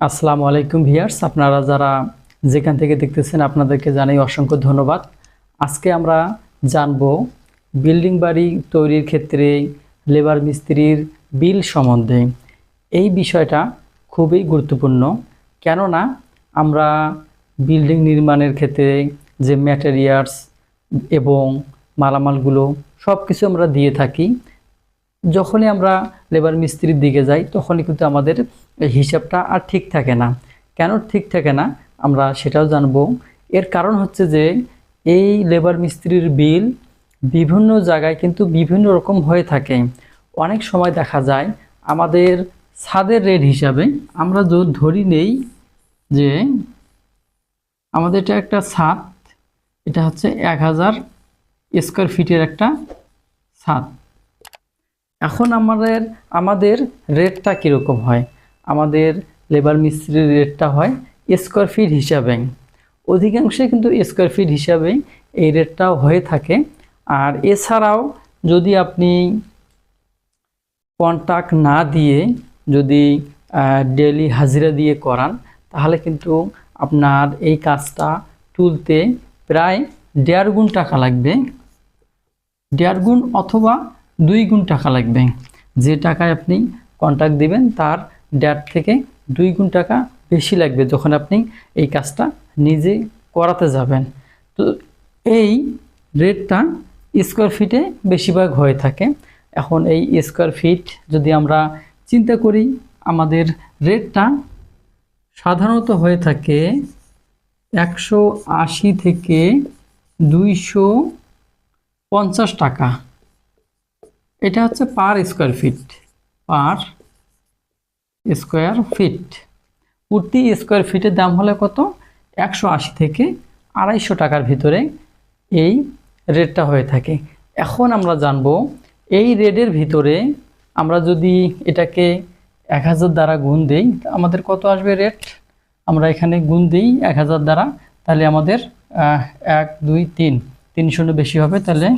আসসালামু আলাইকুম ভিয়ার্স আপনারা যারা যেখান থেকে দেখতেছেন আপনাদেরকে জানাই অসংখ্য ধন্যবাদ। আজকে আমরা জানব বিল্ডিং বাড়ি তৈরির ক্ষেত্রে লেবার মিস্ত্রির বিল সম্বন্ধে। এই বিষয়টা খুবই গুরুত্বপূর্ণ, কেননা আমরা বিল্ডিং নির্মাণের ক্ষেত্রে যে ম্যাটেরিয়ালস এবং মালামালগুলো সব কিছু আমরা দিয়ে থাকি যখনই আমরা লেবার মিস্ত্রির দিকে যাই, তখনই কিন্তু আমাদের হিসাবটা আর ঠিক থাকে না। কেন ঠিক থাকে না? আমরা সেটাও জানব। এর কারণ হচ্ছে যে, এই লেবার মিস্ত্রির বিল বিভিন্ন জায়গায় কিন্তু বিভিন্ন রকম হয়ে থাকে। অনেক সময় দেখা যায়, আমাদের ছাদের রেট হিসাবে আমরা ধরি নেই যে, আমাদের এটা একটা ছাদ, এটা হচ্ছে এক হাজার স্কোয়ার ফিটের একটা ছাদ। এখন আমাদের আমাদের রেটটা কীরকম হয়? আমাদের লেবার মিস্ত্রির রেটটা হয় স্কোয়ার ফিট হিসাবে অধিকাংশে কিন্তু স্কোয়ার ফিট হিসাবে এই রেটটাও হয়ে থাকে। আর এছাড়াও যদি আপনি কন্ট্রাক্ট না দিয়ে যদি ডেলি হাজিরা দিয়ে করান, তাহলে কিন্তু আপনার এই কাজটা তুলতে প্রায় দেড় গুণ টাকা লাগবে। দেড় গুণ অথবা দুই গুণ টাকা লাগবে। যে টাকায় আপনি কন্ট্রাক্ট দিবেন, তার দেড় থেকে দুই গুণ টাকা বেশি লাগবে যখন আপনি এই কাজটা নিজে করাতে যাবেন। তো এই রেটটা স্কোয়ার ফিটে বেশিরভাগ হয়ে থাকে। এখন এই স্কোয়ার ফিট যদি আমরা চিন্তা করি, আমাদের রেটটা সাধারণত হয়ে থাকে একশো আশি থেকে দুইশো পঞ্চাশ টাকা। এটা হচ্ছে per square feet, per square feet. প্রতি স্কোয়ার ফিটের দাম হলে কত? একশো আশি থেকে আড়াইশো টাকার ভিতরে এই রেটটা হয়ে থাকে। এখন আমরা জানব এই রেটের ভিতরে আমরা যদি এটাকে এক হাজার দ্বারা গুণ দিই আমাদের কত আসবে রেট? আমরা এখানে গুণ দিই এক হাজার দ্বারা, তাহলে আমাদের এক, দুই, তিন তিনশো বেশি হবে, তাহলে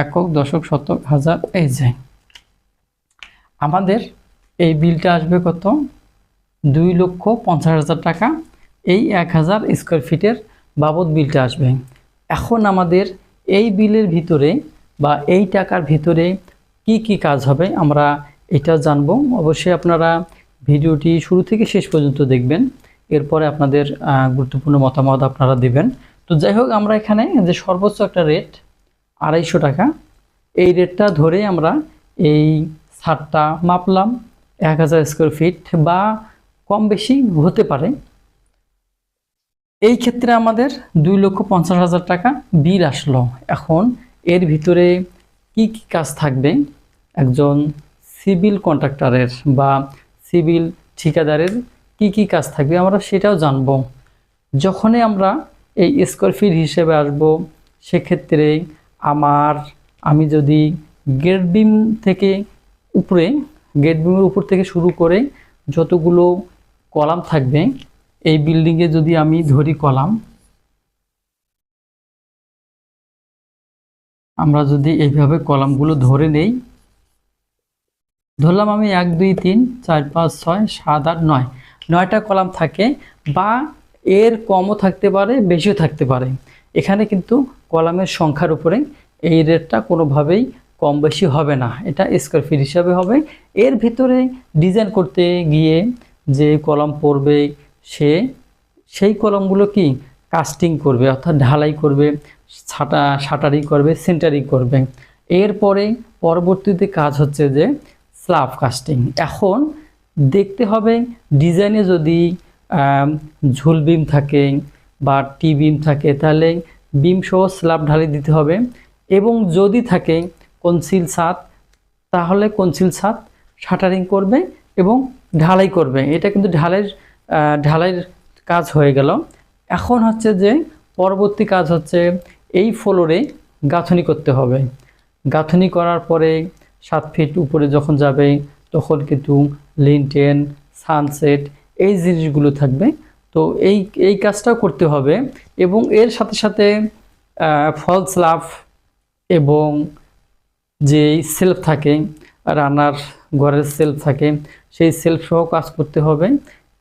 একক দশক শতক হাজার, এই যে। আমাদের এই বিলটা আসবে কত? দুই লক্ষ পঞ্চাশ হাজার টাকা। এই এক হাজার স্কোয়ার ফিটের বাবদ বিলটা আসবে। এখন আমাদের এই বিলের ভিতরে বা এই টাকার ভিতরে কি কি কাজ হবে আমরা এটা জানব। অবশ্যই আপনারা ভিডিওটি শুরু থেকে শেষ পর্যন্ত দেখবেন। এরপরে আপনাদের গুরুত্বপূর্ণ মতামত আপনারা দিবেন। তো যাই হোক, আমরা এখানে যে সর্বোচ্চ একটা রেট আড়াইশো টাকা। এই রেটটা ধরে আমরা এই ছাদটা মাপলাম এক হাজার স্কোয়ার ফিট বা কম বেশি হতে পারে। এই ক্ষেত্রে আমাদের দুই লক্ষ পঞ্চাশ হাজার টাকা বিল আসলো। এখন এর ভিতরে কি কি কাজ থাকবে? একজন সিভিল কন্ট্রাক্টরের বা সিভিল ঠিকাদারের কি কি কাজ থাকবে আমরা সেটাও জানব। যখনই আমরা এই স্কোয়ার ফিট হিসেবে আসব, সেক্ষেত্রে আমার, আমি যদি গেট বিম থেকে উপরে গেট বিমের উপর থেকে শুরু করে যতগুলো কলাম থাকবে, এই বিল্ডিংয়ে যদি আমি ধরি কলাম, আমরা যদি এইভাবে কলামগুলো ধরে নেই, ধরলাম আমি এক, দুই, তিন, চার, পাঁচ, ছয়, সাত, আট, নয়। নয়টা কলাম থাকে বা এর কমও থাকতে পারে, বেশিও থাকতে পারে। এখানে কিন্তু কলামের সংখ্যার উপরে এই রেটটা কোনোভাবেই কম বেশি হবে না। এটা স্কোয়ার ফিট হিসাবে হবে। এর ভিতরে ডিজাইন করতে গিয়ে যে কলম পড়বে সে, সেই কলমগুলো কি? কাস্টিং করবে, অর্থাৎ ঢালাই করবে, ছাটা, শাটারিং করবে সেন্টারিং করবে। এরপরে পরবর্তীতে কাজ হচ্ছে যে স্লাব কাস্টিং এখন দেখতে হবে ডিজাইনে যদি ঝুলবিম থাকে বা টি বিম থাকে তাহলে বিম সহ স্ল্যাব ঢালি দিতে হবে। এবং যদি থাকে কনসিল ছাদ তাহলে কনসিল ছাদ শাটারিং করবে এবং ঢালাই করবে। এটা কিন্তু আহ, ঢালাইয়ের কাজ হয়ে গেল। এখন হচ্ছে যে পরবর্তী কাজ হচ্ছে এই ফ্লোরে গাঁথনি করতে হবে। গাঁথনি করার পরে সাত ফিট উপরে যখন যাবে তখন কিন্তু লিনটেন সানসেট এই জিনিসগুলো থাকবে। তো এই এই কাজটাও করতে হবে এবং এর সাথে সাথে ফলস লাভ এবং যে সেলফ থাকে, রান্নার ঘরের সেলফ থাকে, সেই সেলফ সহ কাজ করতে হবে।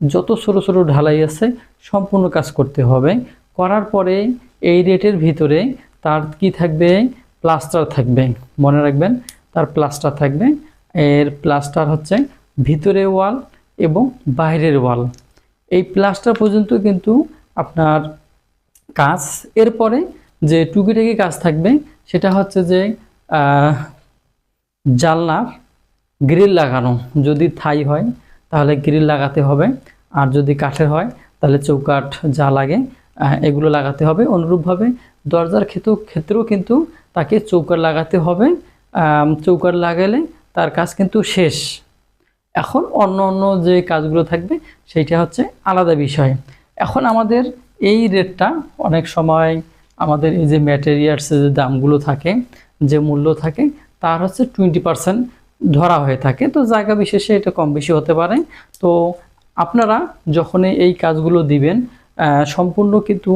যত ছোট ছোট ঢালাই আছে, সম্পূর্ণ কাজ করতে হবে। করার পরে এই রেটের ভিতরে তার কি থাকবে? প্লাস্টার থাকবে। মনে রাখবেন, তার প্লাস্টার থাকবে। এর প্লাস্টার হচ্ছে ভিতরে ওয়াল এবং বাইরের ওয়াল এই প্লাস্টার পর্যন্ত কিন্তু আপনার কাজ। এরপরে যে টুকিটাকি কাজ থাকবে, সেটা হচ্ছে যে জানলার গ্রিল লাগানো। যদি থাই হয়, তাহলে গ্রিল লাগাতে হবে। আর যদি কাঠের হয়, তাহলে চৌকাঠ যা লাগে এগুলো লাগাতে হবে। অনুরূপভাবে দরজার ক্ষেত্রেও ক্ষেত্রেও কিন্তু তাকে চৌকাঠ লাগাতে হবে। চৌকাঠ লাগালে তার কাজ কিন্তু শেষ। এখন অন্য অন্য যে কাজগুলো থাকবে, সেইটা হচ্ছে আলাদা বিষয়। এখন আমাদের এই রেটটা অনেক সময় আমাদের এই যে ম্যাটেরিয়ালসের যে দামগুলো থাকে, যে মূল্য থাকে, তার হচ্ছে টোয়েন্টি পার্সেন্ট ধরা হয়ে থাকে। তো জায়গা বিশেষে এটা কম বেশি হতে পারে। তো আপনারা যখনই এই কাজগুলো দিবেন সম্পূর্ণ কিন্তু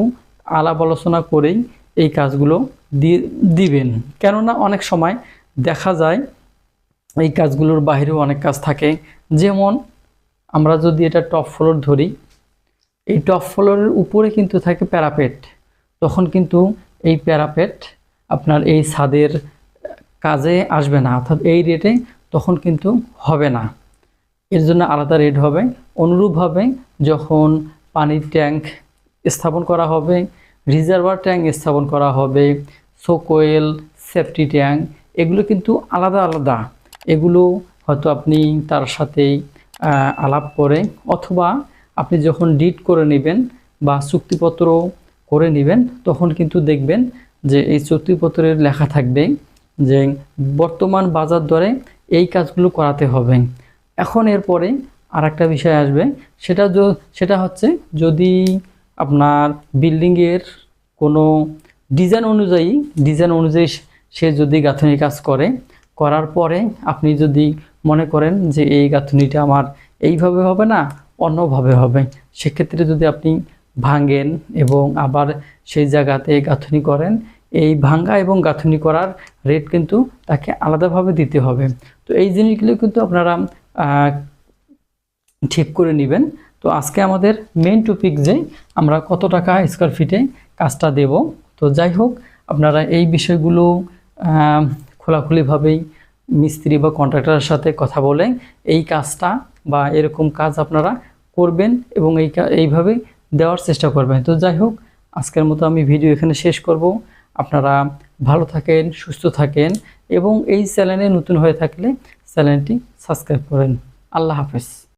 আলাপ আলোচনা করেই এই কাজগুলো দিবেন। কেননা অনেক সময় দেখা যায় এই কাজগুলোর বাইরেও অনেক কাজ থাকে। যেমন আমরা যদি এটা টপ ফ্লোর ধরি, এই টপ ফ্লোরের উপরে কিন্তু থাকে প্যারাপেট তখন কিন্তু এই প্যারাপেট আপনার এই ছাদের কাজে আসবে না, অর্থাৎ এই রেটে তখন কিন্তু হবে না। এর জন্য আলাদা রেট হবে। অনুরূপভাবে যখন পানির ট্যাঙ্ক স্থাপন করা হবে রিজার্ভার ট্যাঙ্ক স্থাপন করা হবে সোকোয়েল সেফটি ট্যাঙ্ক, এগুলো কিন্তু আলাদা আলাদা। এগুলো হয়তো আপনি তার সাথেই আলাপ করে অথবা আপনি যখন ডিট করে নেবেন বা চুক্তিপত্র করে নেবেন, তখন কিন্তু দেখবেন যে এই চুক্তিপত্রের লেখা থাকবে যে বর্তমান বাজার দরে এই কাজগুলো করাতে হবে। এখন এরপরে আর একটা বিষয় আসবে, সেটা সেটা হচ্ছে যদি আপনার বিল্ডিংয়ের কোনো ডিজাইন অনুযায়ী ডিজাইন অনুযায়ী সে যদি গাঁথনি কাজ করে করার পরে আপনি যদি মনে করেন যে এই গাঁথনিটা আমার এইভাবে হবে না, অন্যভাবে হবে, সেক্ষেত্রে যদি আপনি ভাঙেন এবং আবার সেই জায়গাতে গাঁথনি করেন, এই ভাঙ্গা এবং গাঁথনি করার রেট কিন্তু তাকে আলাদাভাবে দিতে হবে। তো এই জিনিসগুলো কিন্তু আপনারা ঠিক করে নেবেন। তো আজকে আমাদের মেন টপিক যে আমরা কত টাকা স্কোয়ার ফিটে কাজটা দেব। তো যাই হোক, আপনারা এই বিষয়গুলো খোলাখুলিভাবেই মিস্ত্রি বা কন্ট্রাক্টরের সাথে কথা বলে এই কাজটা বা এরকম কাজ আপনারা করবেন এবং এই এইভাবে দেওয়ার চেষ্টা করবেন। তো যাই হোক, আজকের মতো আমি ভিডিও এখানে শেষ করব। আপনারা ভালো থাকেন, সুস্থ থাকেন এবং এই চ্যানেলে নতুন হয়ে থাকলে চ্যানেলটি সাবস্ক্রাইব করেন। আল্লাহ হাফেজ।